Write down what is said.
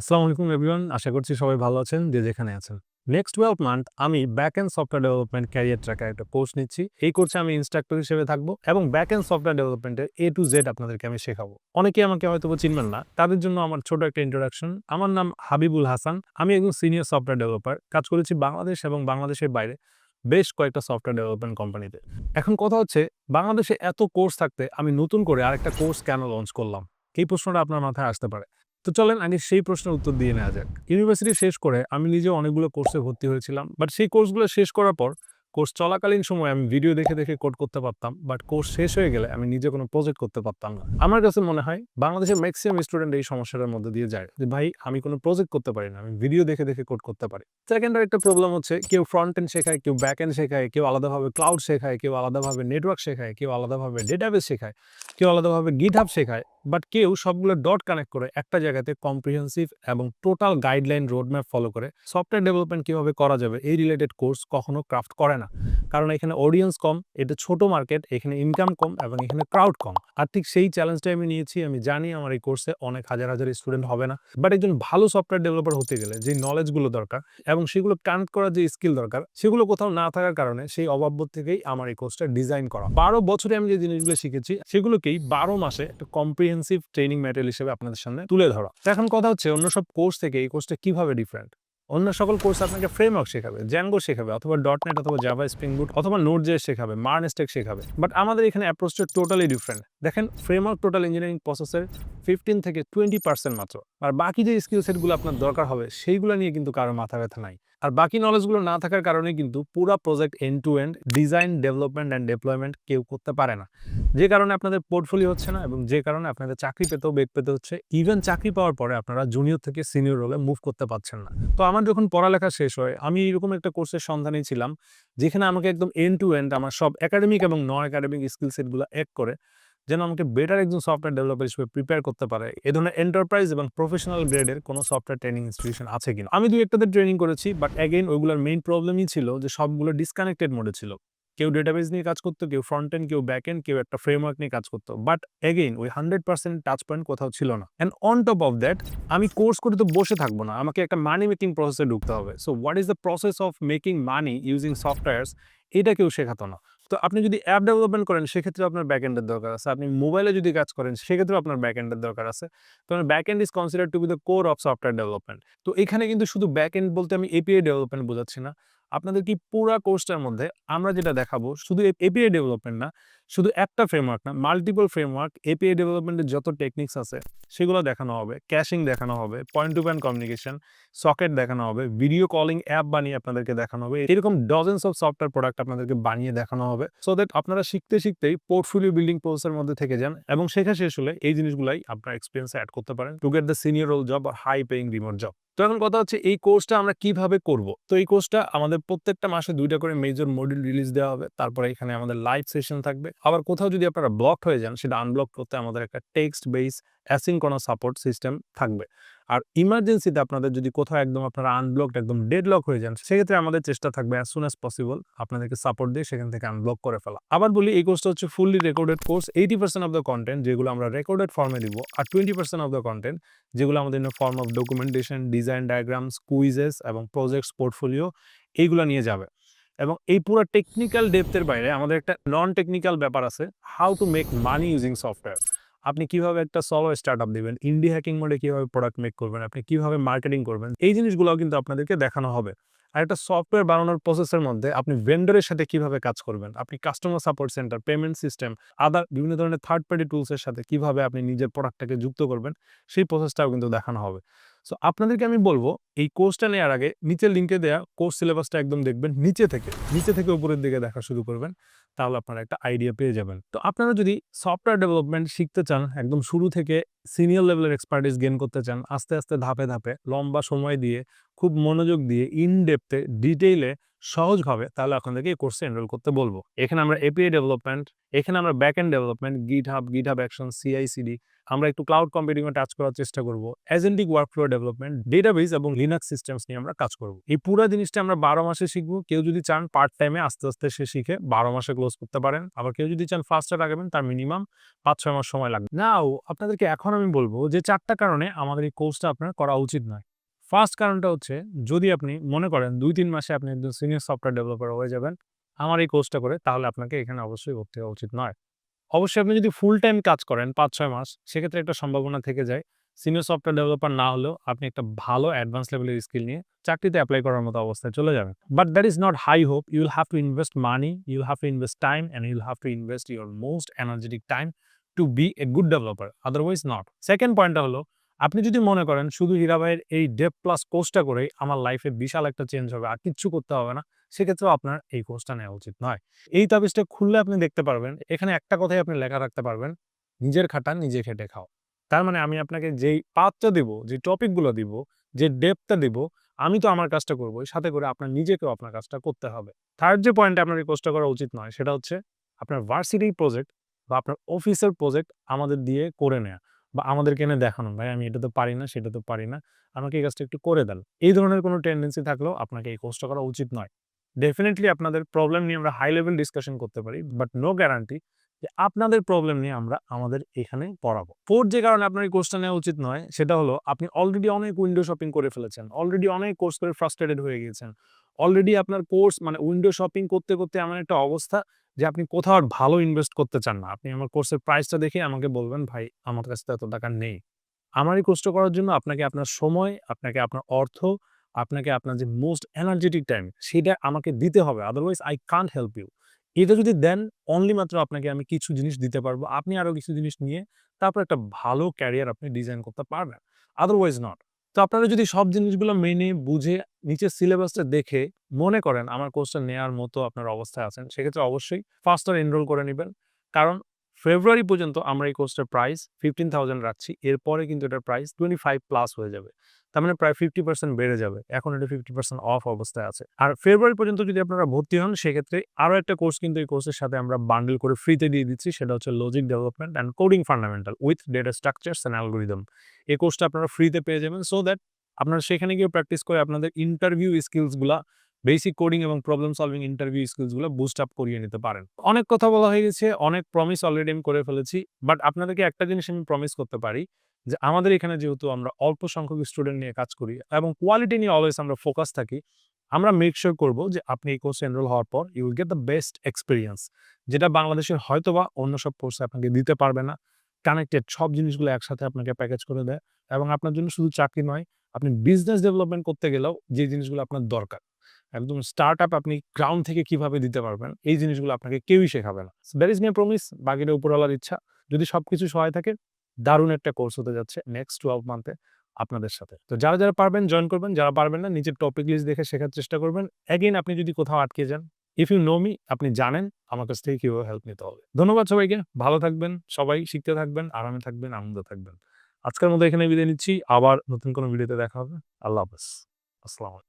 আসসালামু আলাইকুম এভরিওয়ান, আশা করছি সবাই ভালো আছেন, যে যেখানে আছেন। নেক্সট টুয়েলভ মান্থ আমি back end software development career tracker একটা কোর্স নিচ্ছি। এই কোর্সে আমি ইনস্ট্রাক্টর হিসেবে থাকব এবং ব্যাক এন্ড সফটওয়্যার ডেভেলপমেন্টের এ টু জেড আপনাদেরকে আমি শেখাবো। অনেকেই আমাকে হয়তো চিনবেন না, তাদের জন্য আমার ছোট একটা ইন্ট্রোডাকশন আমার নাম হাবিবুল হাসান, আমি একজন সিনিয়র সফটওয়্যার ডেভেলপার কাজ করেছি বাংলাদেশ এবং বাংলাদেশের বাইরে বেশ কয়েকটা সফটওয়্যার ডেভেলপমেন্ট কোম্পানিতে এখন কথা হচ্ছে, বাংলাদেশে এত কোর্স থাকতে আমি নতুন করে আরেকটা কোর্স কেন লঞ্চ করলাম? এই প্রশ্নটা আপনার মাথায় আসতে পারে। তো চলেন আগে সেই প্রশ্নের উত্তর দিয়ে নেওয়া যাক। ইউনিভার্সিটি শেষ করে আমি নিজে অনেকগুলো কোর্সে ভর্তি হয়েছিলাম বাট সেই কোর্সগুলো শেষ করার পর কোর্স চলাকালীন সময় আমি ভিডিও দেখে দেখে কোড করতে পারতাম বাট কোর্স শেষ হয়ে গেলে আমি নিজে কোনো প্রজেক্ট করতে পারতাম না। আমার কাছে মনে হয় বাংলাদেশের ম্যাক্সিমাম স্টুডেন্ট এই সমস্যাটার মধ্যে দিয়ে যায়, যে ভাই আমি কোনো প্রজেক্ট করতে পারি না, আমি ভিডিও দেখে দেখে কোড করতে পারি। সেকেন্ড একটা প্রবলেম হচ্ছে কেউ ফ্রন্ট এন্ড শেখায়, কেউ ব্যাক এন্ড শেখায়, কেউ আলাদাভাবে ক্লাউড শেখায়, কেউ আলাদাভাবে নেটওয়ার্ক শেখায়, কেউ আলাদাভাবে ডেটাবেস শেখায়, কেউ আলাদাভাবে গিটহাব শেখায়। বাট কেউ সবগুলো ডট কানেক্ট করে একটা জায়গাতে কম্প্রিহেন্সিভ এবং টোটাল গাইডলাইন রোডম্যাপ ফলো করে সফটওয়্যার ডেভেলপমেন্ট কীভাবে করা যাবে এই রিলেটেড কোর্স কখনো ক্রাফট করে না। কারণ এখানে অডিয়েন্স কম, এটা ছোট মার্কেট এখানে ইনকাম কম এবং এখানে ক্রাউড কম। আর ঠিক সেই চ্যালেঞ্জটাই আমি নিয়েছি, আমি জানি আমার এই কোর্সে অনেক হাজার হাজার স্টুডেন্ট হবে না। বাট একজন ভালো সফটওয়্যার ডেভেলপার হতে গেলে যে নলেজগুলো দরকার এবং সেগুলো কানেক্ট করার যে স্কিল দরকার, সেগুলো কোথাও না থাকার কারণে সেই অভাববোধ থেকেই আমার এই কোর্সটা ডিজাইন করা। বারো বছরে আমি যে জিনিসগুলো শিখেছি, সেগুলোকেই বারো মাসে একটা কম্প্রিহেন্সিভ ট্রেনিং ম্যাটেরিয়াল হিসেবে আপনাদের সামনে তুলে ধরা। এখন কথা হচ্ছে অন্য সব কোর্স থেকে এই কোর্সটা কীভাবে ডিফারেন্ট অন্য সকল কোর্স আপনাকে ফ্রেমওয়ার্ক শেখাবে জ্যাঙ্গো শেখাবে, অথবা. ডট নেট অথবা জাভা স্প্রিং বুট অথবা নোট জে শেখাবে মার্নেস্টেক শেখাবে। বাট আমাদের এখানে অ্যাপ্রোচটা টোটালি ডিফারেন্ট দেখেন ফ্রেমওয়ার্ক টোটাল ইঞ্জিনিয়ারিং প্রসেসের ফিফটিন থেকে টোয়েন্টি পার্সেন্ট মাত্র। আর বাকি যে স্কিল সেটগুলো আপনার দরকার হবে, সেইগুলো নিয়ে কিন্তু কারও মাথা ব্যথা নাই। আর বাকি নলেজগুলো না থাকার কারণে কিন্তু পুরো project end to end design development and deployment কেউ করতে পারে না। যে কারণে আপনাদের পোর্টফোলিও হচ্ছে না এবং যে কারণে আপনাদের চাকরি পেতেও বেগ পেতে হচ্ছে ইভেন চাকরি পাওয়ার পরে আপনারা জুনিয়র থেকে সিনিয়র রোলে মুভ করতে পারছেন না। তো আমার যখন পড়ালেখা শেষ হয়, আমি এরকম একটা কোর্সের সন্ধানেই ছিলাম, যেখানে আমাকে একদম এন্ড টু এন্ড আমার সব একাডেমিক এবং নন একাডেমিক স্কিল সেটগুলো এক করে। যেন আমাকে বেটার একজন সফটওয়্যার ডেভেলপার হিসেবে প্রিপেয়ার করতে পারে। এ ধরনের এন্টারপ্রাইজ এবং প্রফেশনাল গ্রেডের কোনো সফটওয়্যার ট্রেনিং ইনস্টিটিউশন আছে কিনা? আমি দুই একটাতে ট্রেনিং করেছি বাট অ্যাগেইন ওইগুলোর মেইন প্রবলেমই ছিল যে সবগুলো ডিসকানেক্টেড মোডে ছিল। কেউ ডেটাবেস নিয়ে কাজ করতো, কেউ ফ্রন্ট এন্ড কেউ ব্যাক এন্ড কেউ একটা ফ্রেমওয়ার্ক নিয়ে কাজ করতো। বাট এগেইন ওই হান্ড্রেড পার্সেন্ট টাচ পয়েন্ট কোথাও ছিল না। And on top of that আমি কোর্স করে তো বসে থাকব না। আমাকে একটা মানি মেকিং প্রসেসে ঢুকতে হবে। So what is the process of making money using softwares এটা কেউ শেখাতো না। তো আপনি যদি অ্যাপ ডেভেলপমেন্ট করেন সেক্ষেত্রে আপনার ব্যাক এন্ডের দরকার আছে। আপনি মোবাইলে যদি কাজ করেন, সেক্ষেত্রেও আপনার ব্যাক এন্ডের দরকার আছে। তো back end is consider to be the core of software development তো এখানে কিন্তু শুধু ব্যাক এন্ড বলতে আমি এপিআই ডেভেলপমেন্ট বোঝাচ্ছি না। আপনাদের কি পুরা কোর্সটার মধ্যে আমরা যেটা দেখাবো, শুধু এপিআই ডেভেলপমেন্ট না শুধু একটা ফ্রেমওয়ার্ক না মাল্টিপল ফ্রেমওয়ার্ক এপিআই ডেভেলপমেন্টের যত টেকনিক্স আছে, সেগুলো দেখানো হবে। ক্যাশিং দেখানো হবে point to point communication socket দেখানো হবে ভিডিও কলিং অ্যাপ বানিয়ে আপনাদেরকে দেখানো হবে, এরকম ডজেন্স অফ সফটওয়্যার প্রোডাক্ট আপনাদেরকে বানিয়ে দেখানো হবে সো দ্যাট আপনারা শিখতে শিখতেই পোর্টফোলিও বিল্ডিং প্রসেসের মধ্যে থেকে যান এবং শেখা শেষ হলে এই জিনিসগুলাই আপনার এক্সপিরিয়েন্স অ্যাড করতে পারেন to get the senior role job R high paying remote job তো এখন কথা হচ্ছে এই কোর্সটা আমরা কীভাবে করব? তো এই কোর্সটা আমাদের প্রত্যেকটা মাসে দুইটা করে মেজর মডিউল রিলিজ দেওয়া হবে, তারপরে এখানে আমাদের লাইভ সেশন থাকবে আবার কোথাও যদি আপনারা ব্লক হয়ে যান, সেটা আনব্লক করতে আমাদের একটা টেক্সট বেস অ্যাসিং কোনো সাপোর্ট সিস্টেম থাকবে। আর ইমার্জেন্সিতে আপনাদের যদি কোথাও একদম আপনারা আনব্লকড একদম ডেডলক হয়ে যান, সেক্ষেত্রে আমাদের চেষ্টা থাকবে অ্যাজ সুন অ্যাজ পসিবল আপনাদেরকে সাপোর্ট দিয়ে সেখান থেকে আনব্লক করে ফেলা। আবার বলি, এই কোর্সটা হচ্ছে fully recorded course eighty percent of the content যেগুলো আমরা রেকর্ডেড ফর্মে দিব, আর twenty percent of the content যেগুলো আমাদের form of documentation design diagrams quizzes এবং প্রজেক্টস পোর্টফোলিও এইগুলো নিয়ে যাবে। এবং এই পুরো টেকনিক্যাল ডেপথের বাইরে আমাদের একটা নন টেকনিক্যাল ব্যাপার আছে how to make money using software আপনি কীভাবে একটা সলো স্টার্ট আপ দেবেন ইন্ডি হ্যাকিং মোডে কীভাবে প্রোডাক্ট মেক করবেন, আপনি কীভাবে মার্কেটিং করবেন, এই জিনিসগুলোও কিন্তু আপনাদেরকে দেখানো হবে। আর একটা সফটওয়্যার বানানোর প্রসেসের মধ্যে আপনি ভেন্ডরের সাথে কীভাবে কাজ করবেন, আপনি customer support center payment system other বিভিন্ন ধরনের থার্ড পার্টি টুলসের সাথে কীভাবে আপনি নিজের প্রোডাক্টটাকে যুক্ত করবেন, সেই প্রসেসটাও কিন্তু দেখানো হবে। সো আপনাদেরকে আমি বলব, এই কোর্সটা নেওয়ার আগে নিচের লিঙ্কে দেওয়া কোর্স সিলেবাসটা একদম দেখবেন। নিচে থেকে নিচে থেকে উপরের দিকে দেখা শুরু করবেন, তাহলে আপনারা একটা আইডিয়া পেয়ে যাবেন। তো আপনারা যদি সফটওয়্যার ডেভেলপমেন্ট শিখতে চান, একদম শুরু থেকে সিনিয়র লেভেলের এক্সপার্টিস গেন করতে চান, আস্তে আস্তে ধাপে ধাপে, লম্বা সময় দিয়ে, খুব মনোযোগ দিয়ে ইন ডেপথে ডিটেইলে সহজভাবে তাহলে আপনাদেরকে এই কোর্সে এনরোল করতে বলব। এখানে আমরা এপিআই ডেভেলপমেন্ট এখানে আমরা back end development GitHub GitHub action CICD আমরা একটু ক্লাউড কম্পিউটিংয়ে টাচ করার চেষ্টা করব। এজেন্টিক ওয়ার্কফ্লো ডেভেলপমেন্ট ডেটাবেস এবং লিনাক্স সিস্টেমস নিয়ে আমরা কাজ করব। এই পুরো জিনিসটা আমরা বারো মাসে শিখব। কেউ যদি চান পার্ট টাইমে আস্তে আস্তে সে শিখে বারো মাসে ক্লোজ করতে পারেন। আবার কেউ যদি চান ফার্স্টে লাগাবেন তার মিনিমাম পাঁচ ছয় মাস সময় লাগবে। নাও আপনাদেরকে এখন আমি বলব যে চারটা কারণে আমাদের এই কোর্সটা আপনার করা উচিত নয়। ফার্স্ট কারণটা হচ্ছে, যদি আপনি মনে করেন দুই, তিন মাসে আপনি একজন সিনিয়র সফটওয়্যার ডেভেলপার হয়ে যাবেন, আমার এই কোর্সটা করে, তাহলে আপনাকে এখানে অবশ্যই ভর্তি হওয়া উচিত নয়। অবশ্যই আপনি যদি ফুল টাইম কাজ করেন পাঁচ, ছয় মাস, সেক্ষেত্রে একটা সম্ভাবনা থেকে যায় সিনিয়র সফটওয়্যার ডেভেলপার না হলেও আপনি একটা ভালো অ্যাডভান্স লেভেলের স্কিল নিয়ে চাকরিতে অ্যাপ্লাই করার মতো অবস্থায় চলে যাবেন। But that is not high hope you will have to invest money you have to invest time and you'll have to invest your most energetic time to be a good developer otherwise not second পয়েন্টটা হলো আপনি যদি মনে করেন শুধু হীরাভাইয়ের এই dep plus কোর্সটা করেই আমার লাইফে বিশাল একটা চেঞ্জ হবে, আর কিচ্ছু করতে হবে না, সেক্ষেত্রেও আপনার এই কোর্সটা নেওয়া উচিত নয়। এই তাবিজটা খুললে আপনি দেখতে পারবেন, এখানে একটা কথাই আপনি লেখা রাখতে পারবেন, নিজের খাটা নিজে খেটে খাও। তার মানে আমি আপনাকে যেই পাতটা দিব, যে টপিকগুলো দিব, যে ডেপটা দিব, আমি তো আমার কাজটা করব সাথে করে আপনার নিজেকেও আপনার কাজটা করতে হবে। থার্ড যে পয়েন্টে আপনার এই কোর্সটা করা উচিত নয়, সেটা হচ্ছে আপনার ভার্সিটি প্রজেক্ট বা আপনার অফিসের প্রজেক্ট আমাদের দিয়ে করে নেওয়া বা আমাদেরকে এনে দেখানো, ভাই, আমি এটা তো পারি না, সেটা তো পারি না। আমাকে এই কাজটা একটু করে দেন। এই ধরনের কোনো টেন্ডেন্সি থাকলেও আপনাকে এই কোর্সটা করা উচিত নয়। ডেফিনেটলি আপনাদের প্রবলেম নিয়ে আমরা হাই লেভেল ডিসকাশন করতে পারি বাট নো গ্যারান্টি যে আপনাদের প্রবলেম নিয়ে আমরা আমাদের এখানে পড়াবো। ফোর্থ যে কারণে আপনার এই কোর্সটা নেওয়া উচিত নয়, সেটা হলো আপনি অলরেডি অনেক উইন্ডো শপিং করে ফেলেছেন অলরেডি অনেক কোর্স করে ফ্রাস্ট্রেটেড হয়ে গিয়েছেন অলরেডি আপনার কোর্স মানে উইন্ডো শপিং করতে করতে এমন একটা অবস্থা যে, আপনি কোথাও ভালো ইনভেস্ট করতে চান না। আপনি আমার কোর্সের প্রাইসটা দেখে আমাকে বলবেন, ভাই, আমার কাছে এত টাকা নেই। আমার এই কোর্সটা করার জন্য আপনাকে আপনার সময়, আপনাকে আপনার অর্থ, আপনাকে আপনার যে মোস্ট এনার্জেটিক টাইম সেটা আমাকে দিতে হবে। Otherwise I can't help you এটা যদি দেন অনলি মাত্র আপনাকে আমি কিছু জিনিস দিতে পারব। আপনি আরও কিছু জিনিস নিয়ে তারপর একটা ভালো ক্যারিয়ার আপনি ডিজাইন করতে পারবেন। আদারওয়াইজ নট তো আপনারা যদি সব জিনিসগুলো মেনে, বুঝে, নিচের সিলেবাসটা দেখে মনে করেন আমার কোর্সটা নেওয়ার মতো আপনার অবস্থায় আছেন, সেক্ষেত্রে অবশ্যই ফার্স্ট ফার্স্টার এনরোল করে নেবেন। কারণ ফেব্রুয়ারি পর্যন্ত আমরা এই কোর্সটার প্রাইস ফিফটিন থাউজেন্ড রাখছি। এরপরে কিন্তু এটার প্রাইস টোয়েন্টি ফাইভ প্লাস হয়ে যাবে। তার মানে প্রায় ফিফটি পার্সেন্ট বেড়ে যাবে। এখন এটা ফিফটি পার্সেন্ট অফ অবস্থায় আছে। আর ফেব্রুয়ারি পর্যন্ত যদি আপনারা ভর্তি হন, সেক্ষেত্রে আরও একটা কোর্স কিন্তু এই কোর্সের সাথে আমরা বান্ডেল করে ফ্রিতে দিয়ে দিচ্ছি। সেটা হচ্ছে logic development and coding fundamental with data structures and algorithm এই কোর্সটা আপনারা ফ্রিতে পেয়ে যাবেন। সো দ্যাট আপনারা সেখানে গিয়ে প্র্যাকটিস করে আপনাদের ইন্টারভিউ স্কিলসগুলা বেসিক কোডিং এবং প্রবলেম সলভিং ইন্টারভিউ স্কিলসগুলো বুস্ট আপ করিয়ে নিতে পারেন। অনেক কথা বলা হয়ে গেছে, অনেক প্রমিস অলরেডি আমি করে ফেলেছি বাট আপনাদেরকে একটা জিনিস আমি প্রমিস করতে পারি যে আমাদের এখানে যেহেতু আমরা অল্প সংখ্যক স্টুডেন্ট নিয়ে কাজ করি এবং কোয়ালিটি নিয়ে অলওয়েজ আমরা ফোকাস থাকি, আমরা মেক শিওর করব যে আপনি এই কোর্সে এনরোল হওয়ার পর you will get the best experience যেটা বাংলাদেশের হয়তোবা অন্য সব কোর্সে আপনাকে দিতে পারবে না। কানেক্টেড সব জিনিসগুলো একসাথে আপনাকে প্যাকেজ করে দেয় এবং আপনার জন্য শুধু চাকরি নয়, আপনি বিজনেস ডেভেলপমেন্ট করতে গেলেও যে জিনিসগুলো আপনার দরকার। একদম স্টার্ট আপ আপনি গ্রাউন্ড থেকে কীভাবে দিতে পারবেন, এই জিনিসগুলো আপনাকে কেউই শেখাবে না। দ্যাট ইজ মিয়া প্রমিস বাকিটা উপরওয়ালার ইচ্ছা। যদি সবকিছু সহায় থাকে, দারুণ একটা কোর্স হতে যাচ্ছে নেক্সট টুয়েলভ মান্থে আপনাদের সাথে। তো যারা যারা পারবেন জয়েন করবেন, যারা পারবেন না, নিজের টপিক লিস্ট দেখে শেখার চেষ্টা করবেন। অ্যাগেন আপনি যদি কোথাও আটকে যান ইফ ইউ নো মি আপনি জানেন, আমার কাছ থেকে কীভাবে হেল্প নিতে হবে। ধন্যবাদ সবাইকে, ভালো থাকবেন, সবাই শিখতে থাকবেন, আরামে থাকবেন, আনন্দ থাকবেন। আজকের মতো এখানে বিদায় নিচ্ছি, আবার নতুন কোনো ভিডিওতে দেখা হবে। আল্লাহ হাফেজ। আসসালামু